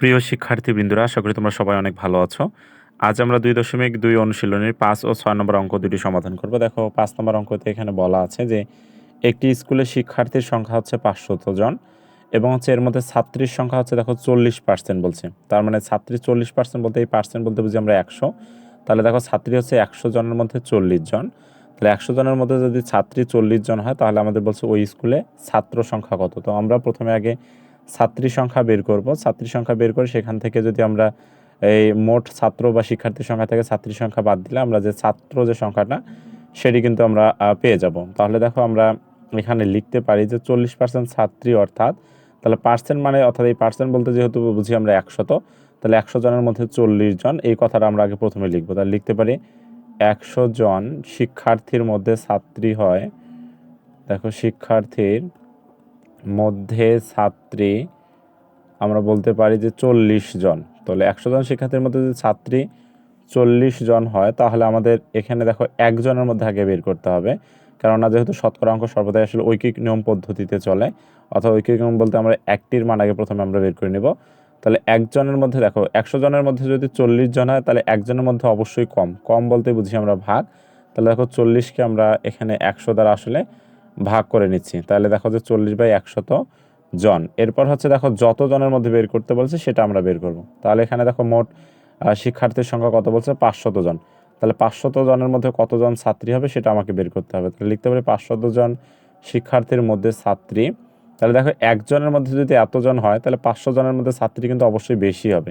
প্রিয় শিক্ষার্থীবৃন্দরা, আশা করি তোমরা সবাই অনেক ভালো আছো। আজ আমরা দুই দশমিক দুই অনুশীলনের পাঁচ ও ছয় নম্বর অঙ্ক দুটি সমাধান করব। দেখো, পাঁচ নম্বর অঙ্কতে এখানে বলা আছে যে, একটি স্কুলে শিক্ষার্থীর সংখ্যা হচ্ছে পাঁচশত জন এবং হচ্ছে এর মধ্যে ছাত্রীর সংখ্যা হচ্ছে দেখো চল্লিশ পার্সেন্ট বলছে। তার মানে ছাত্রী চল্লিশ পার্সেন্ট বলতে এই পার্সেন্ট বলতে বুঝি আমরা একশো। তাহলে দেখো ছাত্রী হচ্ছে একশো জনের মধ্যে চল্লিশ জন। তাহলে একশো জনের মধ্যে যদি ছাত্রী চল্লিশ জন হয়, তাহলে আমাদের বলছে ওই স্কুলে ছাত্র সংখ্যা কত? তো আমরা প্রথমে আগে ছাত্রী সংখ্যা বের করব। ছাত্রী সংখ্যা বের করে সেখান থেকে যদি আমরা এই মোট ছাত্র বা শিক্ষার্থীর সংখ্যা থেকে ছাত্রী সংখ্যা বাদ দিলে আমরা যে ছাত্র যে সংখ্যাটা, সেটি কিন্তু আমরা পেয়ে যাব। তাহলে দেখো আমরা এখানে লিখতে পারি যে চল্লিশ পার্সেন্ট ছাত্রী অর্থাৎ, তাহলে পার্সেন্ট মানে অর্থাৎ এই পার্সেন্ট বলতে যেহেতু বুঝি আমরা একশত, তাহলে একশো জনের মধ্যে চল্লিশ জন, এই কথাটা আমরা আগে প্রথমে লিখব। তাহলে লিখতে পারি একশো জন শিক্ষার্থীর মধ্যে ছাত্রী হয়, দেখো শিক্ষার্থীর মধ্যে ছাত্রী, আমরা বলতে পারি যে চল্লিশ জন। তাহলে একশো জন শিক্ষার্থীর মধ্যে যদি ছাত্রী চল্লিশ জন হয়, তাহলে আমাদের এখানে দেখো একজনের মধ্যে আগে বের করতে হবে। কেননা যেহেতু শতকরা অঙ্ক সর্বদাই আসলে ঐকিক নিয়ম পদ্ধতিতে চলে, অথবা ঐকিক নিয়ম বলতে আমরা একটির মান আগে প্রথমে আমরা বের করে নেব। তাহলে একজনের মধ্যে দেখো, একশো জনের মধ্যে যদি চল্লিশ জন হয়, তাহলে একজনের মধ্যে অবশ্যই কম। কম বলতে বুঝি আমরা ভাগ। তাহলে দেখো চল্লিশকে আমরা এখানে একশো দ্বারা আসলে ভাগ করে নিচ্ছি। তাহলে দেখো যে চল্লিশ বাই একশত জন। এরপর হচ্ছে দেখো যত জনের মধ্যে বের করতে বলছে সেটা আমরা বের করব। তাহলে এখানে দেখো মোট শিক্ষার্থীর সংখ্যা কত বলছে? পাঁচশত জন। তাহলে পাঁচশত জনের মধ্যে কতজন ছাত্রী হবে সেটা আমাকে বের করতে হবে। তাহলে লিখতে পারি পাঁচশত জন শিক্ষার্থীর মধ্যে ছাত্রী। তাহলে দেখো একজনের মধ্যে যদি এতজন হয়, তাহলে পাঁচশো জনের মধ্যে ছাত্রী কিন্তু অবশ্যই বেশি হবে।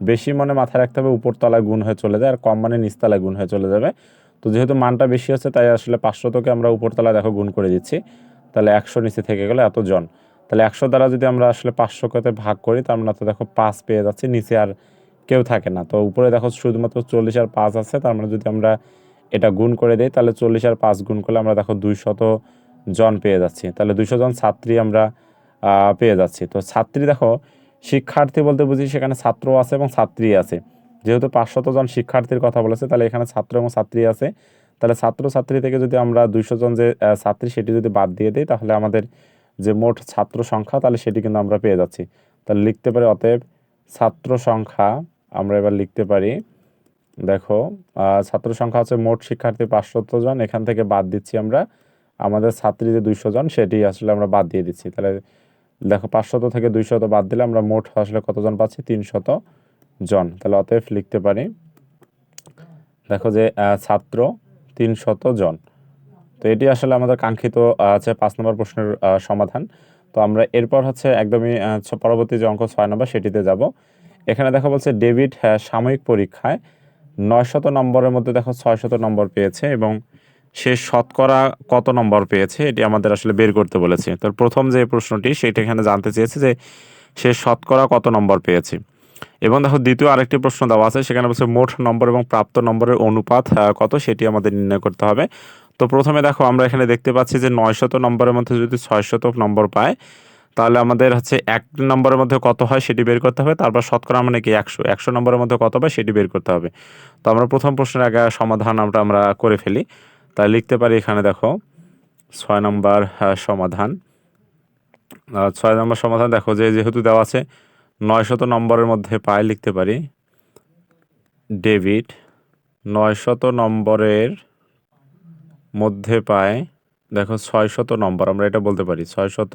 বেশি মানে মাথায় রাখতে হবে, উপরতলায় গুণ হয়ে চলে যায় আর কম মানে নিচতলায় গুণ হয়ে চলে যাবে। তো যেহেতু মানটা বেশি আছে, তাই আসলে পাঁচশতকে আমরা উপরতলা দেখো গুণ করে দিচ্ছি। তাহলে একশো নিচে থেকে গেলে এত জন। তাহলে একশো দ্বারা যদি আমরা আসলে পাঁচশোকে ভাগ করি, তার মানে তো দেখো পাঁচ পেয়ে যাচ্ছি, নিচে আর কেউ থাকে না। তো উপরে দেখো শুধুমাত্র চল্লিশ আর পাঁচ আছে, তার মানে যদি আমরা এটা গুণ করে দিই, তাহলে চল্লিশ আর পাঁচ গুণ করলে আমরা দেখো দুইশত জন পেয়ে যাচ্ছি। তাহলে দুইশো জন ছাত্রী আমরা পেয়ে যাচ্ছি। তো ছাত্রী দেখো, শিক্ষার্থী বলতে বুঝি সেখানে ছাত্র আছে এবং ছাত্রী আছে। যেহেতু পাঁচশত জন শিক্ষার্থীর কথা বলেছে, তাহলে এখানে ছাত্র এবং ছাত্রী আছে। তাহলে ছাত্র ছাত্রী থেকে যদি আমরা দুইশো জন যে ছাত্রী সেটি যদি বাদ দিয়ে দিই, তাহলে আমাদের যে মোট ছাত্র সংখ্যা, তাহলে সেটি কিন্তু আমরা পেয়ে যাচ্ছি। তাহলে লিখতে পারি, অতএব ছাত্র সংখ্যা আমরা এবার লিখতে পারি। দেখো ছাত্র সংখ্যা হচ্ছে মোট শিক্ষার্থী পাঁচশত জন, এখান থেকে বাদ দিচ্ছি আমরা। আমাদের ছাত্রী যে দুইশো জন, সেটি আসলে আমরা বাদ দিয়ে দিচ্ছি। তাহলে দেখো, পাঁচশত থেকে দুইশত বাদ দিলে আমরা মোট আসলে কতজন পাচ্ছি? তিনশত। জন। তাহলে অতএব লিখতে পারি দেখো যে ছাত্র তিনশত জন। তো এটি আসলে আমাদের কাঙ্ক্ষিত আছে পাঁচ নম্বর প্রশ্নের সমাধান। তো আমরা এরপর হচ্ছে একদমই পরবর্তী যে অঙ্ক ছয় নম্বর সেটিতে যাব। এখানে দেখা বলছে ডেভিড হ্যাঁ, সাময়িক পরীক্ষায় নয়শত নম্বরের মধ্যে দেখো ছয়শত নম্বর পেয়েছে এবং সে শতকরা কত নম্বর পেয়েছে এটি আমাদের আসলে বের করতে বলেছে। তো প্রথম যে প্রশ্নটি সেটা এখানে জানতে চেয়েছে যে সে শতকরা কত নম্বর পেয়েছে। এবং দেখো দ্বিতীয় আরেকটি প্রশ্ন দেওয়া আছে, সেখানে বলছে মোট নম্বর এবং প্রাপ্ত নম্বরের অনুপাত কত সেটি আমাদের নির্ণয় করতে হবে। তো প্রথমে দেখো আমরা এখানে দেখতে পাচ্ছি যে নয়শত নম্বরের মধ্যে যদি ছয়শত নম্বর পায়, তাহলে আমাদের হচ্ছে এক নম্বরের মধ্যে কত হয় সেটি বের করতে হবে, তারপর শতকরা মানে কি একশো একশো নম্বরের মধ্যে কত পায় সেটি বের করতে হবে। তো আমরা প্রথম প্রশ্নের আগে সমাধান আমরা আমরা করে ফেলি। তাই লিখতে পারি এখানে দেখো, ছয় নম্বর সমাধান। ছয় নম্বর সমাধান দেখো, যে যেহেতু দেওয়া আছে নয়শত নম্বরের মধ্যে পায় লিখতে পারি। ডেভিড, নয়শত নম্বরের মধ্যে পায়, দেখো ছয়শত নম্বর, আমরা এটা বলতে পারি, ছয়শত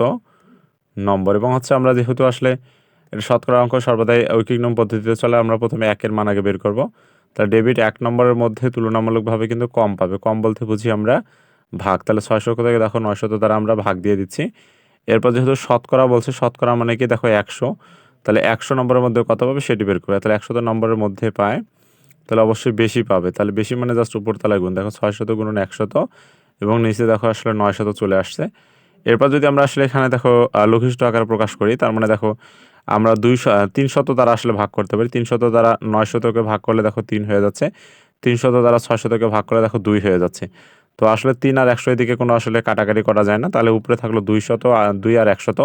নম্বর। এবং হচ্ছে আমরা যেহেতু আসলে এটা শতকরা অঙ্ক সর্বদাই ঐকিক নিয়ম পদ্ধতিতে চলে, আমরা প্রথমে একের মান আগে বের করব। তাহলে ডেবিট এক নম্বরের মধ্যে তুলনামূলকভাবে কিন্তু কম পাবে। কম বলতে বুঝি আমরা ভাগ। তাহলে ছয়শো থেকে দেখো নয়শত দ্বারা আমরা ভাগ দিয়ে দিচ্ছি। এরপর যেহেতু শতকরা বলছে, শতকরা মানে কি? দেখো একশো। তাহলে একশো নম্বরের মধ্যে কত পাবে সেটি বের করবে তাহলে একশত নম্বরের মধ্যে পায়, তাহলে অবশ্যই বেশি পাবে। তাহলে বেশি মানে জাস্ট উপর তলায় গুণ। দেখো ছয়শত গুণন একশত এবং নিচে দেখো আসলে নয়শত চলে আসছে। এরপর যদি আমরা আসলে এখানে দেখো লঘিষ্ঠ আকারে প্রকাশ করি, তার মানে দেখো আমরা দুইশো তিনশত দ্বারা আসলে ভাগ করতে পারি। তিনশত দ্বারা নয় শতকে ভাগ করলে দেখো তিন হয়ে যাচ্ছে। তিনশত দ্বারা ছয় শতকে ভাগ করলে দেখো দুই হয়ে যাচ্ছে। তো আসলে তিন আর একশো এদিকে কোনো আসলে কাটাকাটি করা যায় না। তাহলে উপরে থাকল দুইশত, আর দুই আর একশত।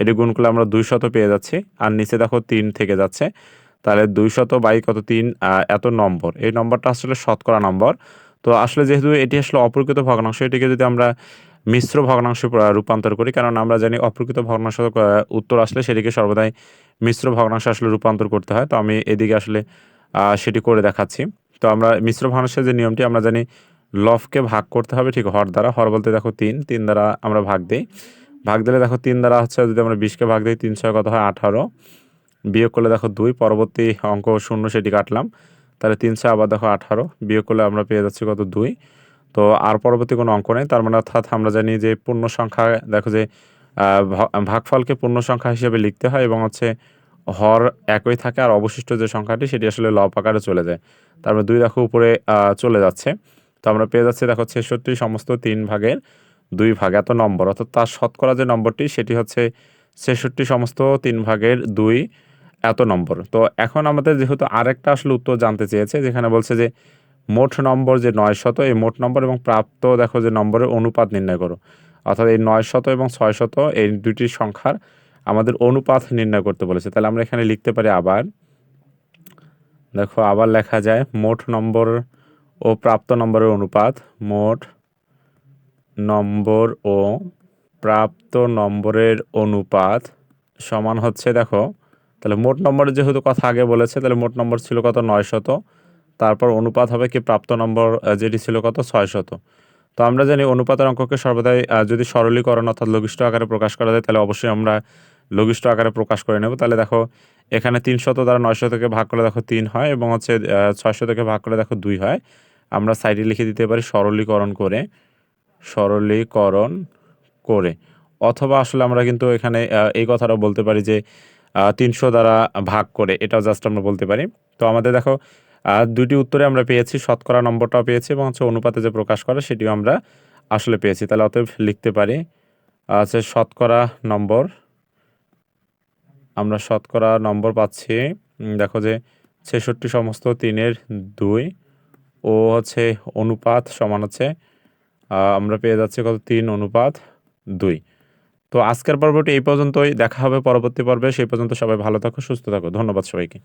এটি গুণ করলে আমরা দুইশত পেয়ে যাচ্ছি। আর নিচে দেখো তিন থেকে যাচ্ছে। তাহলে দুইশত বাই কত তিন? এত নম্বর। এই নম্বরটা আসলে শতকরা নম্বর। তো আসলে যেহেতু এটি আসলে অপ্রকৃত ভগ্নাংশ, এটিকে যদি আমরা মিশ্র ভগ্নাংশে রূপান্তর করি, কারণ আমরা জানি অপ্রকৃত ভগ্নাংশ উত্তর আসলে সেটিকে সর্বদাই মিশ্র ভগ্নাংশ আসলে রূপান্তর করতে হয়। তো আমি এদিকে আসলে সেটি করে দেখাচ্ছি। তো আমরা মিশ্র ভগ্নাংশের যে নিয়মটি, আমরা জানি লফকে ভাগ করতে হবে, ঠিক, হর দ্বারা, হর বলতে দেখো তিন তিন দ্বারা আমরা ভাগ দিই। ভাগ দিলে দেখো তিন দ্বারা হচ্ছে যদি আমরা বিশকে ভাগ দিই, তিন ছয় কত হয়? আঠারো। বিয়োগ করলে দেখো দুই, পরবর্তী অঙ্ক শূন্য সেটি কাটলাম। তাহলে তিন ছয় আবার দেখো আঠারো। বিয়োগ করলে আমরা পেয়ে যাচ্ছি কত? দুই। তো আর পরবর্তী কোনো অঙ্ক নেই। তার মানে অর্থাৎ আমরা জানি যে পূর্ণ সংখ্যা, দেখো যে ভাগফলকে পূর্ণ সংখ্যা হিসেবে লিখতে হয় এবং হচ্ছে হর একই থাকে আর অবশিষ্ট যে সংখ্যাটি সেটি আসলে লব আকারে চলে যায়। তারপরে দুই দেখো উপরে চলে যাচ্ছে। তো আমরা পেয়ে যাচ্ছি দেখো ছেষট্টি সমস্ত তিন ভাগের দুই ভাগ, এত নম্বর। অর্থাৎ তার শতকরা যে নম্বরটি, সেটি হচ্ছে ছেষট্টি সমস্ত তিন ভাগের দুই, এত নম্বর। তো এখন আমাদের যেহেতু আরেকটা আসলে উত্তর জানতে চেয়েছে, যেখানে বলছে যে মোট নম্বর যে নয় শত, এই মোট নম্বর এবং প্রাপ্ত দেখো যে নম্বরের অনুপাত নির্ণয় করো। অর্থাৎ এই নয় শত এবং ছয় শত, এই দুটি সংখ্যার আমাদের অনুপাত নির্ণয় করতে বলেছে। তাহলে আমরা এখানে লিখতে পারি আবার, দেখো আবার লেখা যায় মোট নম্বর ও প্রাপ্ত নম্বরের অনুপাত মোট নম্বর ও প্রাপ্ত নম্বরের অনুপাত সমান হচ্ছে, দেখো, তাহলে মোট নম্বরের যেহেতু কথা আগে বলেছে, তাহলে মোট নম্বর ছিল কত? নয় শত তারপর অনুপাত হবে কি? প্রাপ্ত নম্বর যেটি ছিল কত? ছয় শত তো আমরা জানি অনুপাতের অঙ্ককে সর্বদাই যদি সরলীকরণ অর্থাৎ লঘিষ্ঠ আকারে প্রকাশ করা যায়, তাহলে অবশ্যই আমরা লঘিষ্ঠ আকারে প্রকাশ করে নেব। তাহলে দেখো, এখানে তিনশত দ্বারা নয়শো থেকে ভাগ করে দেখো তিন হয় এবং হচ্ছে ছয়শো থেকে ভাগ করে দেখো দুই হয়। আমরা সাইডে লিখে দিতে পারি সরলীকরণ করে সরলীকরণ করে। অথবা আসলে আমরা কিন্তু এখানে এই কথাটা বলতে পারি যে তিনশো দ্বারা ভাগ করে, এটাও জাস্ট আমরা বলতে পারি। তো আমাদের দেখো দুটি উত্তরে আমরা পেয়েছি, শতকরা নম্বরটাও পেয়েছি এবং হচ্ছে অনুপাতে যে প্রকাশ করে সেটিও আমরা আসলে পেয়েছি। তাহলে অতএব লিখতে পারি, আছে শতকরা নম্বর, আমরা শতকরা নম্বর পাচ্ছি। দেখো যে ছেষট্টি সমস্ত তিনের দুই ও হচ্ছে অনুপাত সমান হচ্ছে আমরা পেয়ে যাচ্ছি কত? তিন অনুপাত দুই। তো আজকের পর্বটি এই পর্যন্তই। দেখা হবে পরবর্তী পর্বে। সেই পর্যন্ত সবাই ভালো থাকো, সুস্থ থাকো। ধন্যবাদ সবাইকে।